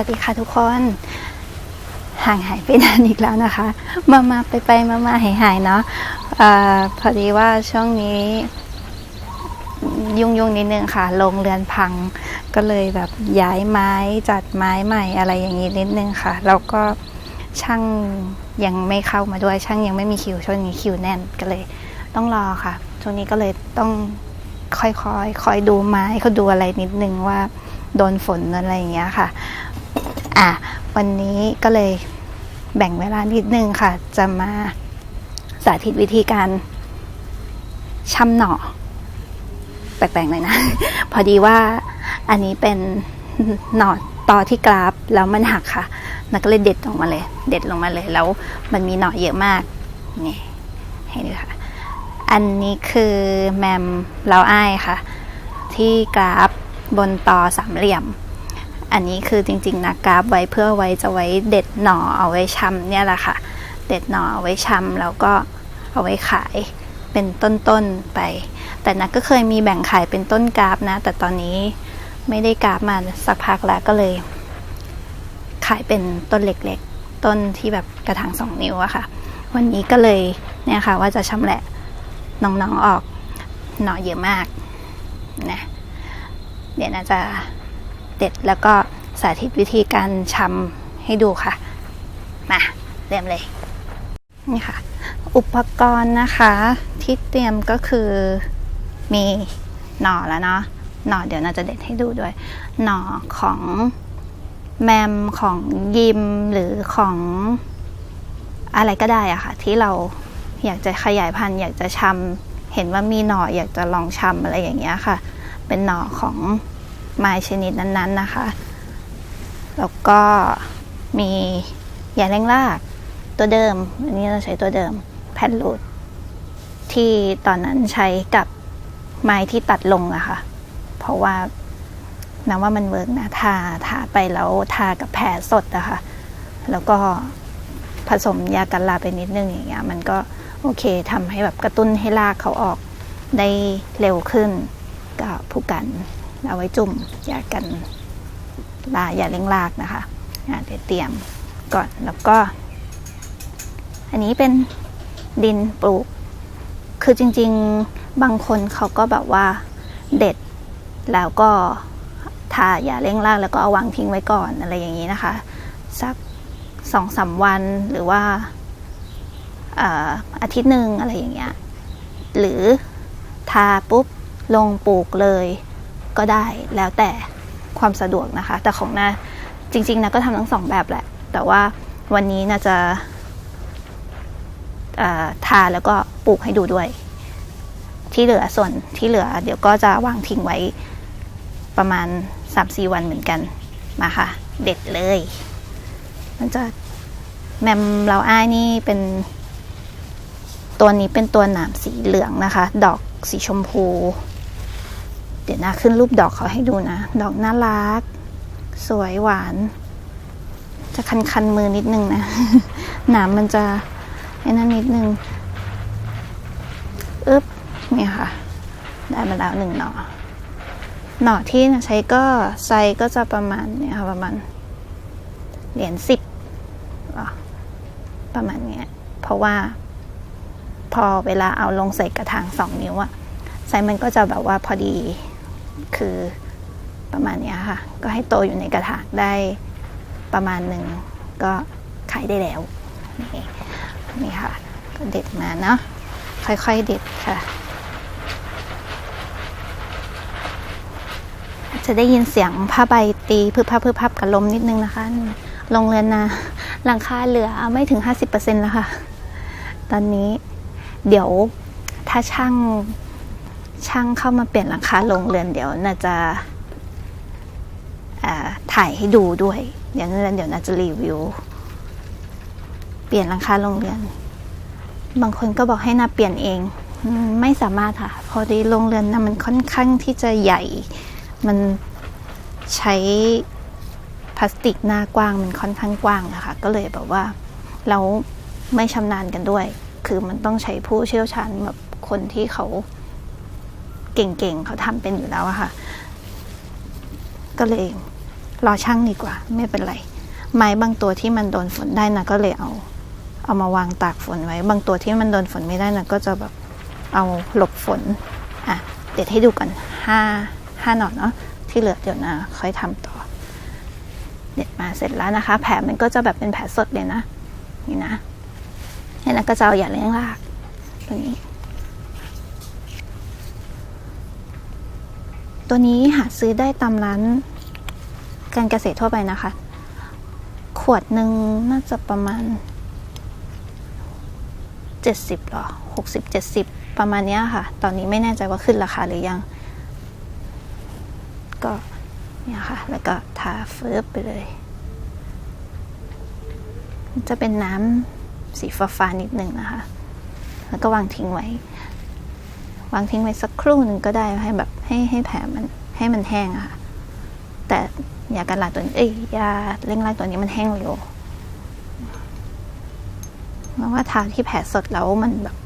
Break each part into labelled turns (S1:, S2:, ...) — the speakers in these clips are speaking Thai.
S1: สวัสดีค่ะทุกคน ห่างหายไปนานอีกแล้วนะคะ มามาไปไปมามาหายหายเนาะออพอดีว่าช่วงนี้ยุ่งยุ่งๆนิดนึงค่ะโรงเรือนพัง ก็เลยแบบย้ายไม้จัดไม้ใหม่อะไรอย่างนี้นิดนึงค่ะ แล้วก็ช่างยังไม่เข้ามาด้วยช่างยังไม่มีคิวช่วงนี้คิวแน่นก็เลยต้องรอค่ะ ช่วงนี้ก็เลยต้องค่อยๆคอยดูไม้เขาดูอะไรนิดนึงว่าโดนฝนอะไรอย่างเงี้ยค่ะ อะวันนี้ก็เลยแบ่งเวลานิดนึงค่ะ จะมาสาธิตวิธีการช่ำหน่อ แปลกๆหน่อยนะ พอดีว่าอันนี้เป็นหน่อตอที่กราฟแล้วมันหักค่ะนักก็เลยเด็ดออกมาเลย เด็ดลงมาเลยแล้วมันมีหน่อเยอะมากนี่ให้ดูค่ะ อันนี้คือแมมเราอ้ายค่ะ ที่กราฟบนตอสามเหลี่ยม อันนี้คือจริงๆนะกราฟไว้เพื่อไว้จะไว้เด็ดหน่อเอาไว้ชำเนี่ยแหละค่ะ เด็ดหน่อเอาไว้ชำแล้วก็เอาไว้ขายเป็นต้นๆไป แต่นักก็เคยมีแบ่งขายเป็นต้นกราฟนะ แต่ตอนนี้ไม่ได้กราฟมาสักพักแล้วก็เลย ขายเป็นต้นเล็กๆ ต้นที่แบบกระถางสองนิ้วอะค่ะ วันนี้ก็เลยเนี่ยค่ะว่าจะชำแหละน้องๆออกหน่อเยอะมากนะเดี๋ยวน่าจะ เด็ด แล้วก็สาธิตวิธีการชำให้ดูค่ะ มาเริ่มเลย นี่ค่ะ อุปกรณ์นะคะที่เตรียมก็คือมีหน่อแล้วเนาะหน่อเดี๋ยวน่าจะเด็ดให้ดูด้วย หน่อของแมมของยิมหรือของอะไรก็ได้อะค่ะ ที่เราอยากจะขยายพันธุ์อยากจะชำเห็นว่ามีหน่ออยากจะลองชำอะไรอย่างเงี้ยค่ะ เป็นหน่อของ ไม้ชนิดนั้นๆนะคะ แล้วก็มียาเร่งรากตัวเดิม อันนี้เราใช้ตัวเดิมแผ่นรูดที่ตอนนั้นใช้กับไม้ที่ตัดลงอะค่ะ เพราะว่านับว่ามันเวิร์กนะทาทาไปแล้วทากับแผลสดอะค่ะ แล้วก็ผสมยากันราไปนิดนึงอย่างเงี้ยมันก็โอเคทำให้แบบกระตุ้นให้รากเขาออกได้เร็วขึ้นกับผู้กัน เอาไว้จุ่มยากันลายาเล้งรากนะคะะเดี๋ยวเตรียมก่อนแล้วก็ อันนี้เป็นดินปลูก คือจริง ๆบางคนเขาก็แบบว่าเด็ดแล้วก็ทายาเร่งรากแล้วก็เอาวางทิ้งไว้ก่อนอะไรอย่างนี้นะคะ สักสองสามวันหรือว่าอาทิตย์หนึ่งอะไรอย่างเงี้ยหรือทาปุ๊บลงปลูกเลย ก็ได้แล้วแต่ความสะดวกนะคะ แต่ของนาจริงๆนะก็ทำทั้งสองแบบแหละ แต่ว่าวันนี้น่าจะทาแล้วก็ปลูกให้ดูด้วย ที่เหลือส่วนที่เหลือ เดี๋ยวก็จะวางทิ้งไว้ประมาณสามสี่วันเหมือนกันมาค่ะ เด็ดเลย มันจะแมมเราอ้ายนี่เป็นตัวนี้เป็นตัวหนามสีเหลืองนะคะ ดอกสีชมพู ดี๋ยวนะขึ้นรูปดอกเขาให้ดูนะ ดอกน่ารัก สวยหวาน จะคันคันมือนิดนึงนะ หนามมันจะไอ้นั่นนิดนึงอึ๊บเนี่ยค่ะ ได้มาแล้วหนึ่งหน่อ หน่อที่ใช้ก็ไซก็จะประมาณเนี่ยค่ะประมาณเหรียญสิบประมาณเนี้ย เพราะว่า พอเวลาเอาลงใส่กระถางสองนิ้วอะไซส์มันก็จะแบบว่าพอดี คือประมาณนี้ค่ะ ก็ให้โตอยู่ในกระถางได้ประมาณหนึ่งก็ขายได้แล้วนี่นี่ค่ะ ก็เด็ดมาเนาะค่อยๆเด็ดค่ะ จะได้ยินเสียงผ้าใบตีพึบพับพึบพับกับลมนิดนึงนะคะโรงเรือนนะหลังคาเหลือไม่ถึง 50%แล้วค่ะ ตอนนี้เดี๋ยวถ้าช่าง ช่างเข้ามาเปลี่ยนหลังคาโรงเรือนเดี๋ยวน่าจะาถ่ายให้ดูด้วย เดี๋ยวนั้นเดี๋ยวน่าจะรีวิว เปลี่ยนหลังคาโรงเรือน บางคนก็บอกให้น่าเปลี่ยนเองไม่สามารถค่ะ พอดีโรงเรือนนะมันค่อนข้างที่จะใหญ่ มันใช้พลาสติกหน้ากว้างมันค่อนข้างกว้างนะคะ ก็เลยแบบว่าเราไม่ชำนาญกันด้วย คือมันต้องใช้ผู้เชี่ยวชาญแบบคนที่เขา เก่งๆเขาทำเป็นอยู่แล้วอะค่ะ ก็เลยรอช่างดีกว่า ไม่เป็นไร ไม้บางตัวที่มันโดนฝนได้นะก็เลยเอา เอามาวางตากฝนไว้ บางตัวที่มันโดนฝนไม่ได้นะก็จะแบบเอาหลบฝนอะเดี๋ยวให้ดูกันห้าห้าหนอนเนาะที่เหลือเดี๋ยวนะค่อยทำต่อ เด็ดมาเสร็จแล้วนะคะ แผลมันก็จะแบบเป็นแผลสดเลยนะ นี่นะนี่นะก็จะเอาอย่าเลี้ยงรากตัวนี้ ตัวนี้หาซื้อได้ตามร้านการเกษตรทั่วไปนะคะ ขวดหนึ่งน่าจะประมาณเจ็ดสิบหรอหกสิบเจ็ดสิบประมาณเนี้ยค่ะ ตอนนี้ไม่แน่ใจว่าขึ้นราคาหรือยัง ก็เนี่ยค่ะ แล้วก็ทาเฟิร์บไปเลย จะเป็นน้ำสีฟ้าๆนิดหนึ่งนะคะ แล้วก็วางทิ้งไว้ วางทิ้งไว้สักครู่หนึ่งก็ได้ให้แบบให้ให้แผลมันให้มันแห้งอะค่ะ แต่ยากันลาตัวนี้เอ้ยยาเร่งรากตัวนี้มันแห้งเร็วเพราะว่าทาที่แผลสดแล้วมันแบบ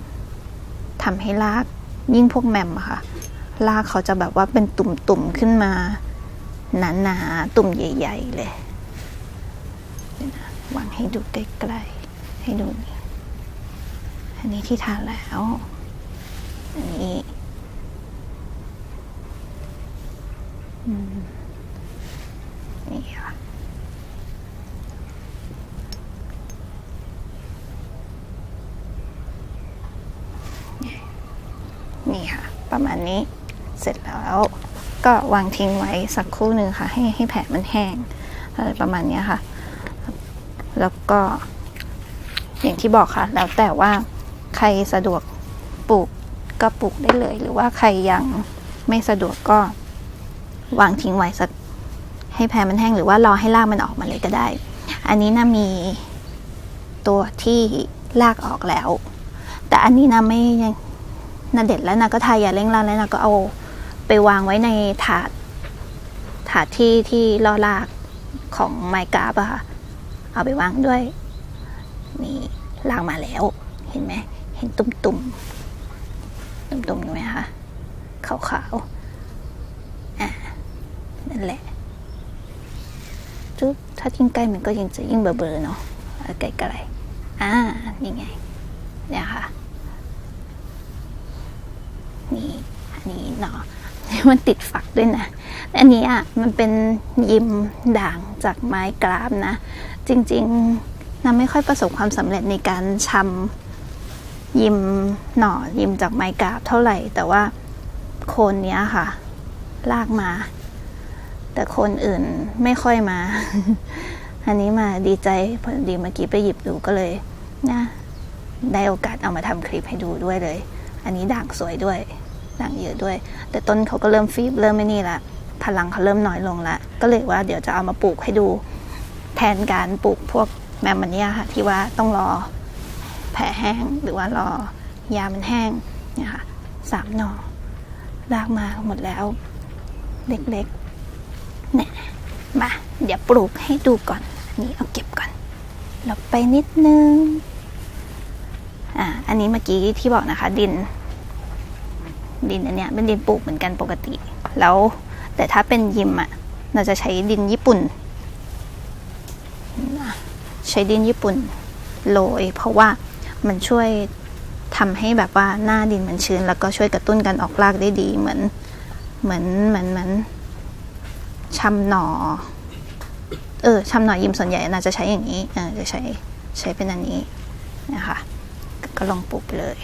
S1: ทำให้รากยิ่งพวกแมมอะค่ะรากเขาจะแบบว่าเป็นตุ่มๆขึ้นมาหนาๆตุ่มใหญ่ ๆ เลยวางให้ดูใกล้ๆให้ดูนี่อันนี้ที่ทาแล้ว นนี้อืมนี่ค่ะนี่ค่ะ ประมาณนี้เสร็จแล้วก็วางทิ้งไว้สักครู่หนึ่งค่ะ ให้ให้แผลมันแห้งอะไรประมาณนี้ค่ะ แล้วก็อย่างที่บอกค่ะ แล้วแต่ว่าใครสะดวกปลูก ก็ปลูกได้เลย หรือว่าใครยังไม่สะดวกก็วางทิ้งไว้สักให้แผลมันแห้งหรือว่ารอให้รากมันออกมาเลยก็ได้ อันนี้นะมีตัวที่รากออกแล้ว แต่อันนี้นะไม่ยังนาเด็ดแล้วนะก็ทายาเร่งรากแล้วนะก็เอาไปวางไว้ในถาดถาดที่ที่ล่อรากของไมกราฟอะค่ะ เอาไปวางด้วย นี่ลากมาแล้ว เห็นไหม เห็นตุ่มตุ่ มตุ่มตุ่ไหมคะขาวๆอะนั่นแหละจุ๊บถ้ายิ่งใกล้มันก็ยิ่งจะยิ่งเบลอๆเนาะใกล้ๆอ่านี่ไงเนี่ยค่ะนี่อันนี้เนาะมันติดฝักด้วยนะ อันนี้อะมันเป็นยิมด่างจากไม้กราฟนะ จริงๆน้าไม่ค่อยประสบความสำเร็จในการชำ ยิมหน่อยิมจากไม้กาฟเท่าไหร่ แต่ว่าโคนเนี้ยค่ะ ลากมา แต่คนอื่นไม่ค่อยมา อันนี้มาดีใจพอดีเมื่อกี้ไปหยิบดูก็เลยนะได้โอกาสเอามาทำคลิปให้ดูด้วยเลย อันนี้ด่างสวยด้วยด่างเยอะด้วย แต่ต้นเขาก็เริ่มฟีบเริ่มไม่นี่ละพลังเขาเริ่มน้อยลงละก็เลยว่าเดี๋ยวจะเอามาปลูกให้ดู แทนการปลูกพวกแมมมันเนี่ยค่ะ ที่ว่าต้องรอ แผลแห้งหรือว่ารอยามันแห้งเนี่ยค่ะสามหน่อรากมาหมดแล้วเล็กๆเนี่ยมาเดี๋ยวปลูกให้ดูก่อนอันนี้เอาเก็บก่อนหลบไปนิดนึงอ่าอันนี้เมื่อกี้ที่บอกนะคะ ดิน ดินอันเนี้ยเป็นดินปลูกเหมือนกันปกติ แล้วแต่ถ้าเป็นยิมอะเราจะใช้ดินญี่ปุ่น ใช้ดินญี่ปุ่นโรยเพราะว่า มันช่วยทำให้แบบว่าหน้าดินมันชื้น แล้วก็ช่วยกระตุ้นการออกรากได้ดี เหมือนเหมือนเหมือนเหมือนชำหนอเออชำหนอยิมส่วนใหญ่น่าจะใช้อย่างนี้เออจะใช้ใช้เป็นอันนี้นะคะก็ลองปลูกไปเลย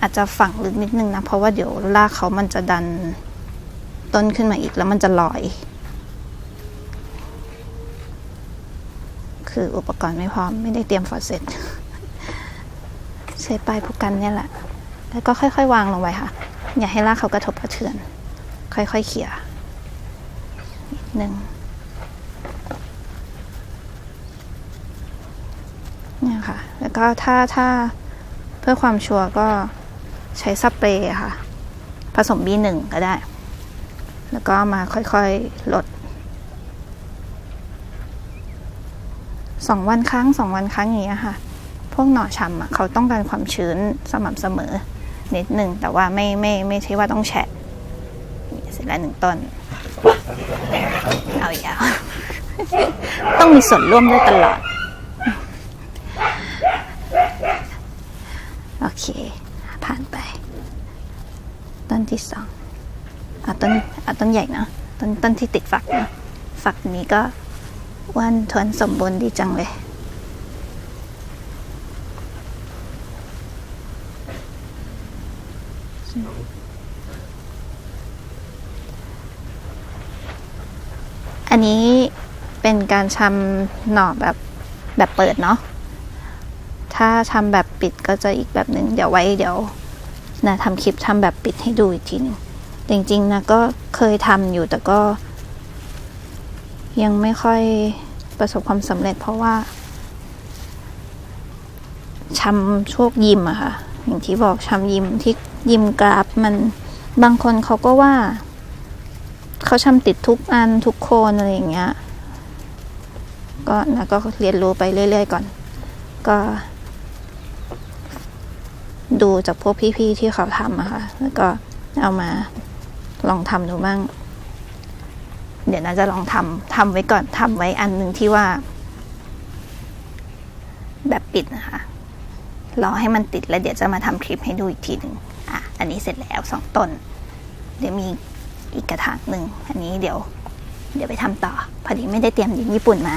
S1: อาจจะฝังลึกนิดนึงนะ เพราะว่าเดี๋ยวรากเขามันจะดันต้นขึ้นมาอีกแล้วมันจะลอย คืออุปกรณ์ไม่พร้อมไม่ได้เตรียมฟอร์เซต ใช้ปลายผู้กันเนี่ยแหละ แล้วก็ค่อยๆ วางลงไปค่ะ อย่าให้รากเขากระทบกระเทือน ค่อยๆเขี่ยนิดนึงเนี่ยค่ะ แล้วก็ถ้าถ้าเพื่อความชัวร์ก็ใช้สเปรย์ค่ะ ผสม B1 ก็ได้ แล้วก็มาค่อยๆลดสองวันครั้งสองวันครั้งอย่างเงี้ยค่ะ วกหน่อชำอะเขาต้องการความชื้นสม่ำเสมอนิดหนึ่งแต่ว่าไม่ไม่ไม่ใช่ว่าต้องแฉะนี่เสร็จแล้วหนึ่งต้นเอาอีกแล้วต้องมีส่วนร่วมด้วยตลอด โอเค ผ่านไป ต้นที่สองเอาต้นเอาต้นใหญ่เนอะต้นต้นที่ติดฝักเนะฝักนี้ก็วันทวนสมบูรณ์ดีจังเลย อันนี้เป็นการชำหน่อแบบแบบเปิดเนาะ ถ้าทำแบบปิดก็จะอีกแบบหนึ่งเดี๋ยวไว้เดี๋ยวนะทำคลิปทำแบบปิดให้ดูอีกทีหนึงจริงๆนะก็เคยทำอยู่แต่ก็ ยังไม่ค่อยประสบความสำเร็จเพราะว่าชำช่วงยิมอะค่ะ อย่างที่บอกชำยิมที่ยิมกราฟมันบางคนเขาก็ว่า เขาชำติดทุกอันทุกโคนอะไรอย่างเงี้ยก็นะก็เรียนรู้ไปเรื่อย ๆ ก่อน ก็ ดูจากพวกพี่ๆที่เขาทำอะค่ะแล้วก็เอามาลองทำดูบ้างเดี๋ยวน่าจะลองทำทำไว้ก่อนทำไว้อันหนึ่งที่ว่า แบบปิดนะคะ รอให้มันติดแล้วเดี๋ยวจะมาทำคลิปให้ดูอีกทีหนึ่งอะอันนี้เสร็จแล้วสองต้น เดี๋ยวมีอีกกระถางหนึ่งอันนี้เดี๋ยว เดี๋ยวไปทำต่อ พอดีไม่ได้เตรียมดินญี่ปุ่นมา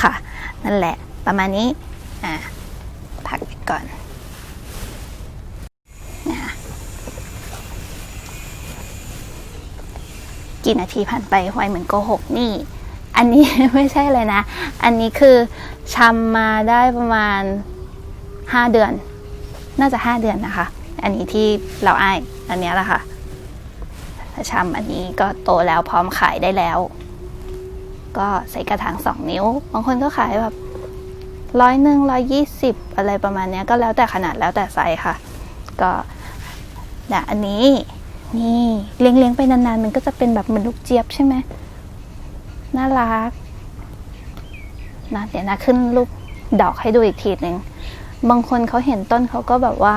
S1: ค่ะ นั่นแหละ ประมาณนี้อะพักไว้ก่อนนะคะกี่นาทีผ่านไปไวเหมือนโกหกนี่ อันนี้ไม่ใช่เลยนะ อันนี้คือชำมาได้ประมาณ ห้าเดือน น่าจะห้าเดือนนะคะ อันนี้ที่เราอ้ายอันนี้แหละค่ะถ้าชำอันนี้ก็โตแล้วพร้อมขายได้แล้ว ก็ใส่กระถางสองนิ้ว บางคนก็ขายแบบร้อยหนึ่งร้อยยี่สิบอะไรประมาณนี้ก็แล้วแต่ขนาดแล้วแต่ไซส์ค่ะ ก็แต่อันนี้นี่เลี้ยงเลี้ยงๆไปนานๆ มันก็จะเป็นแบบเหมือนลูกเจี๊ยบใช่ไหมน่ารักนะเดี๋ยวนะขึ้นลูกดอกให้ดูอีกทีหนึ่ง บางคนเขาเห็นต้นเขาก็แบบว่า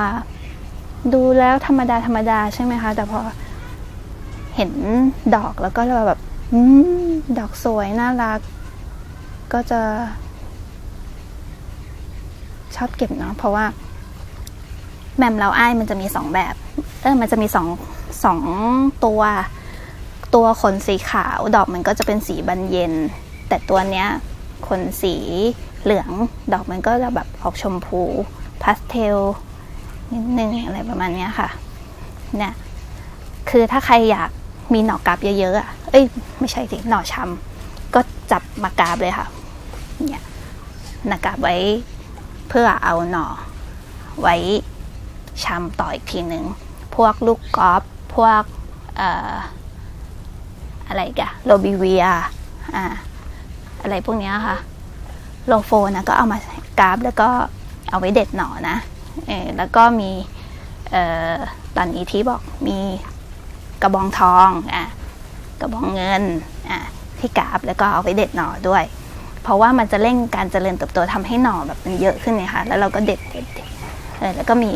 S1: ดูแล้วธรรมดาธรรมดาใช่ไหมคะ แต่พอเห็นดอกแล้วก็แบบอดอกสวยน่ารัก ก็จะ ชอบเก็บเนาะเพราะว่า แมมเราอ้ายมันจะมีสองแบบ เออมันจะมีสองสองตัว ตัวขนสีขาว ดอกมันก็จะเป็นสีบานเย็น แต่ตัวเนี้ยขนสี เหลือง ดอกมันก็จะแบบออกชมพูพาสเทลนิดนึงอะไรประมาณนี้ค่ะ เนี่ย คือถ้าใครอยากมีหน่อกราบเยอะๆอะ เอ้ย ไม่ใช่สิหน่อชำก็จับมากราบเลยค่ะ เนี่ยหนากราบไว้เพื่อเอาหน่อ ไว้ชำต่ออีกทีหนึ่ง พวกลูกกอล์ฟพวกเอ่ออะไรกันโรบิเวีย อ่า อะไรพวกนี้ค่ะ โลโฟนะก็เอามากราฟแล้วก็เอาไว้เด็ดหน่อนะเออแล้วก็มีเอ่อตอนนี้ที่บอกมีกระบองทองอะกระบองเงินอะที่กราฟแล้วก็เอาไว้เด็ดหน่อด้วย เพราะว่ามันจะเร่งการเจริญเติบโตทำให้หน่อแบบมันเยอะขึ้นไงคะแล้วเราก็เด็ดเด็ดเด็ดเออแล้วก็มี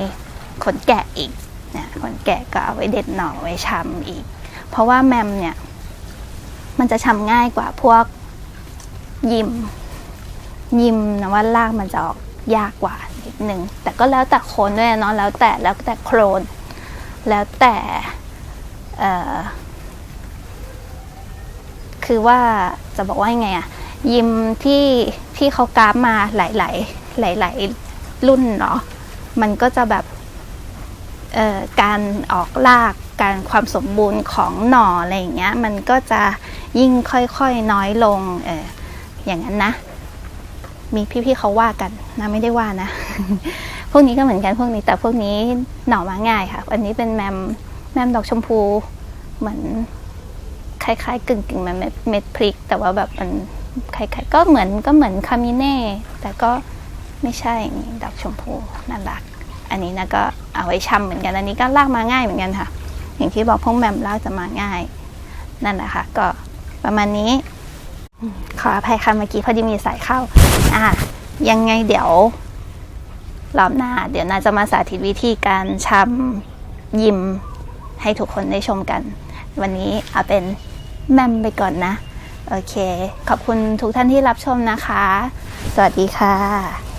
S1: ขนแกะอีกนี่ยขนแกะก็เอาไว้เด็ดหน่อไว้ชำอีก เพราะว่าแมมเนี่ยมันจะชำง่ายกว่าพวกยิม ยิมนะว่ารากมันจะออกยากกว่านิดนึงแต่ก็แล้วแต่โคนด้วยเนาะแล้วแต่แล้วแต่โครน แล้วแต่คือว่าจะบอกว่ายังไงอะยิมที่ที่เขากราฟมาหลาย ๆ หลาย ๆ รุ่นเนาะมันก็จะแบบการออกรากการความสมบูรณ์ของหน่ออะไรอย่างเงี้ยมันก็จะยิ่งค่อย ๆ น้อยลงเอออย่างนั้นนะ มีพี่ๆเขาว่ากันนะไม่ได้ว่านะ พวกนี้ก็เหมือนกันพวกนี้แต่พวกนี้หน่อมาง่ายค่ะ อันนี้เป็นแมมแมมดอกชมพูเหมือนคล้ายๆกึ่งกึ่งๆมันเม็ดเม็ดพริก แต่ว่าแบบมันคล้ายๆก็เหมือนก็เหมือนคามิเน่แต่ก็ไม่ใช่นี่ดอกชมพูน่ารัก อันนี้นะก็เอาไว้ชำเหมือนกันอันนี้ก็ลากมาง่ายเหมือนกันค่ะ อย่างที่บอกพวกแมมลากจะมาง่าย นั่นแหละค่ะก็ประมาณนี้ ขออภัยค่ะเมื่อกี้พอดีมีสายเข้า อะยังไงเดี๋ยวรอบหน้า เดี๋ยวนาจะมาสาธิตวิธีการชำยิมให้ทุกคนได้ชมกัน วันนี้เอาเป็นแมมไปก่อนนะ โอเค ขอบคุณทุกท่านที่รับชมนะคะ สวัสดีค่ะ